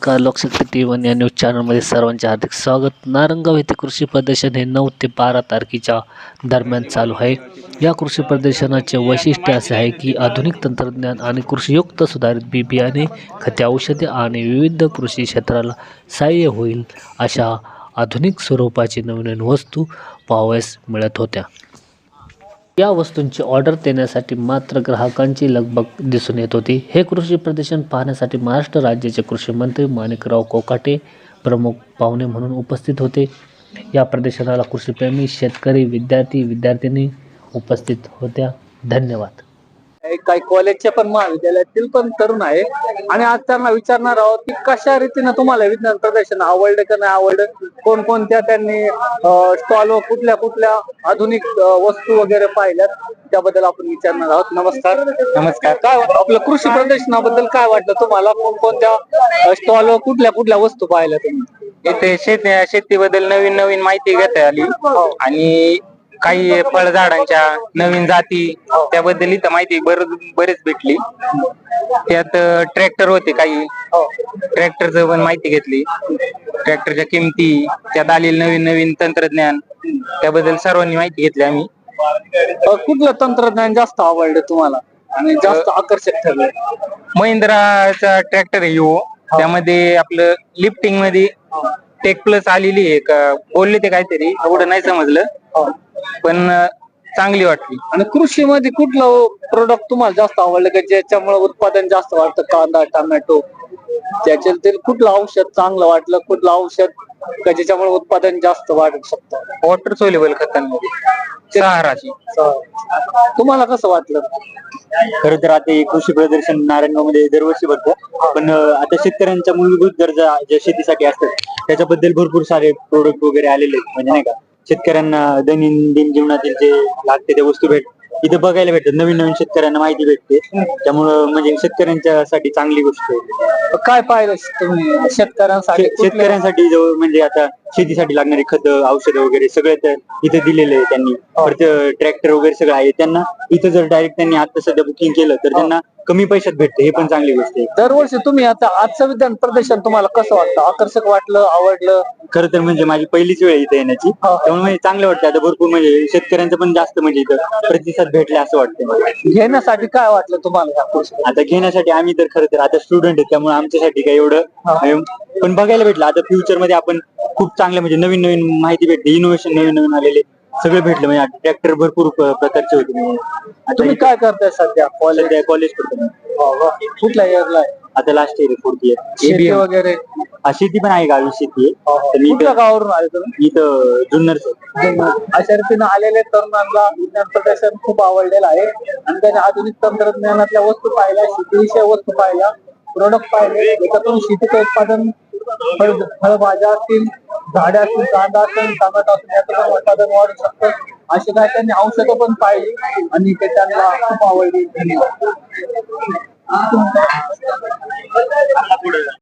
नमस्कार Lokshakti T one या news चॅनलमध्ये सर्वांचे हार्दिक स्वागत. नारंगाव येथे कृषी प्रदर्शन हे नऊ ते बारा तारखेच्या दरम्यान चालू आहे. या कृषी प्रदर्शनाचे वैशिष्ट्य असे आहे की आधुनिक तंत्रज्ञान आणि कृषीयुक्त सुधारित बी बियाणे खते औषधे आणि विविध कृषी क्षेत्राला सहाय्य होईल अशा आधुनिक स्वरूपाची नवीन वस्तू पाहावयास मिळत होत्या. या वस्तूंची ऑर्डर देण्यासाठी मात्र ग्राहकांची लगबग दिसून येत होती. हे कृषी प्रदर्शन पाहण्यासाठी महाराष्ट्र राज्याचे कृषी मंत्री माणिकराव कोकाटे प्रमुख पाहुणे म्हणून उपस्थित होते. या प्रदर्शनाला कृषीप्रेमी शेतकरी विद्यार्थी विद्यार्थिनी उपस्थित होत्या. धन्यवाद. काही कॉलेजचे पण महाविद्यालयातील पण तरुण आहे. आणि आज त्यांना विचारणार आहोत की कशा रीतीने तुम्हाला विज्ञान प्रदर्शन आवडलं का नाही आवडलं? कोणकोणत्या त्यांनी स्टॉल व कुठल्या कुठल्या आधुनिक वस्तू वगैरे पाहिल्यात? त्याबद्दल आपण विचारणार आहोत. नमस्कार. नमस्कार. काय आपलं कृषी प्रदर्शनाबद्दल काय वाटलं तुम्हाला? कोणकोणत्या स्टॉल व कुठल्या कुठल्या वस्तू पाहिल्या तुम्ही? इथे शेती शेतीबद्दल नवीन नवीन माहिती घेता आली. आणि काही फळझाडांच्या नवीन जाती त्याबद्दल इथं माहिती बर बरेच भेटली. त्यात ट्रॅक्टर होते काही. ट्रॅक्टरचं पण माहिती घेतली. ट्रॅक्टरच्या किमती त्यात आलेले नवीन नवीन तंत्रज्ञान त्याबद्दल सर्वांनी माहिती घेतली आम्ही. अं, कुठलं तंत्रज्ञान जास्त आवडलं तुम्हाला? आणि जास्त आकर्षक ठरलं? महिंद्राचा ट्रॅक्टर आहे युओ त्यामध्ये आपलं लिफ्टिंगमध्ये टेक प्लस आलेली आहे. का बोलले ते काहीतरी एवढं नाही समजलं. पण अं, चांगली वाटली. आणि कृषीमध्ये कुठलं प्रोडक्ट तुम्हाला जास्त आवडलं का? ज्याच्यामुळे उत्पादन जास्त वाटतं कांदा टोमॅटो. त्याच्यातील कुठलं औषध चांगलं वाटलं? कुठलं औषध का ज्याच्यामुळे उत्पादन जास्त वाढू शकतं? वॉटर सोल्युबल खतांमध्ये. सहाराची. तुम्हाला कसं वाटलं? खरं तर आता हे कृषी प्रदर्शन नारायणगावमध्ये दरवर्षी भरतं पण अं, आता शेतकऱ्यांच्या मूलभूत गरजा ज्या शेतीसाठी असतात त्याच्याबद्दल भरपूर सारे प्रोडक्ट वगैरे आलेले आहेत. म्हणजे नाही का? शेतकऱ्यांना दैनंदिन जीवनातील जे लागते त्या वस्तू भेट इथे बघायला भेटतात. नवीन नवीन शेतकऱ्यांना माहिती भेटते. त्यामुळं म्हणजे शेतकऱ्यांच्यासाठी चांगली गोष्ट आहे. काय पाहिलं तुम्ही शेतकऱ्यांसाठी शे- शेतकऱ्यांसाठी जवळ म्हणजे आता शेतीसाठी लागणारी खत औषधं वगैरे सगळं तर इथे दिलेलं आहे त्यांनी. परत ट्रॅक्टर वगैरे सगळं आहे. त्यांना इथं जर डायरेक्ट त्यांनी आता सध्या बुकिंग केलं तर त्यांना कमी पैशात भेटते हे पण चांगली गोष्ट आहे. दरवर्षी तुम्ही आता आजचं विज्ञान प्रदर्शन तुम्हाला कसं वाटतं? आकर्षक वाटलं आवडलं? खरं तर म्हणजे माझी पहिलीच वेळ इथे येण्याची. त्यामुळे म्हणजे चांगलं वाटतं. आता भरपूर म्हणजे शेतकऱ्यांचं पण जास्त म्हणजे इथं प्रतिसाद भेटला असं वाटतं मला. घेण्यासाठी काय वाटलं तुम्हाला या आता घेण्यासाठी आम्ही तर खरं तर आता स्टुडंट आहे त्यामुळे आमच्यासाठी काही एवढं अं, पण बघायला भेटलं. आता फ्युचरमध्ये आपण खूप चांगलं म्हणजे नवीन नवीन माहिती भेटते इनोव्हेशन नवीन नवीन आलेले. सगळे भेटलं म्हणजे ट्रॅक्टर भरपूर प- प्रकारचे होते तुम्ही काय करताय सध्या? कॉलेज सध्या कॉलेज करतो मी. कुठल्या इयरला आहे? आता लास्ट इयर फोर्थ इयर शेती वगैरे? शेती पण आहे गावी शेती आहे. तर मी कुठल्या इथं गावावरून आले तुम्ही? इथं जुन्नरच अशा रीतीने आलेले तरुणांना विज्ञान प्रदर्शन खूप आवडलेलं आहे. आणि त्याने आधुनिक तंत्रज्ञानातल्या वस्तू पाहिल्या शेतीविषयी वस्तू पाहिल्या प्रोडक्ट पाहिले. याच्यातून शेतीचं उत्पादन फळ फळभाज्या असतील झाडे असतील कांदा असेल टमाटा असेल याचं पण उत्पादन वाढू शकतं. अशी काय त्यांनी औषधं पण पाहिली आणि ते त्यांना खूप आवडली. धन्यवाद.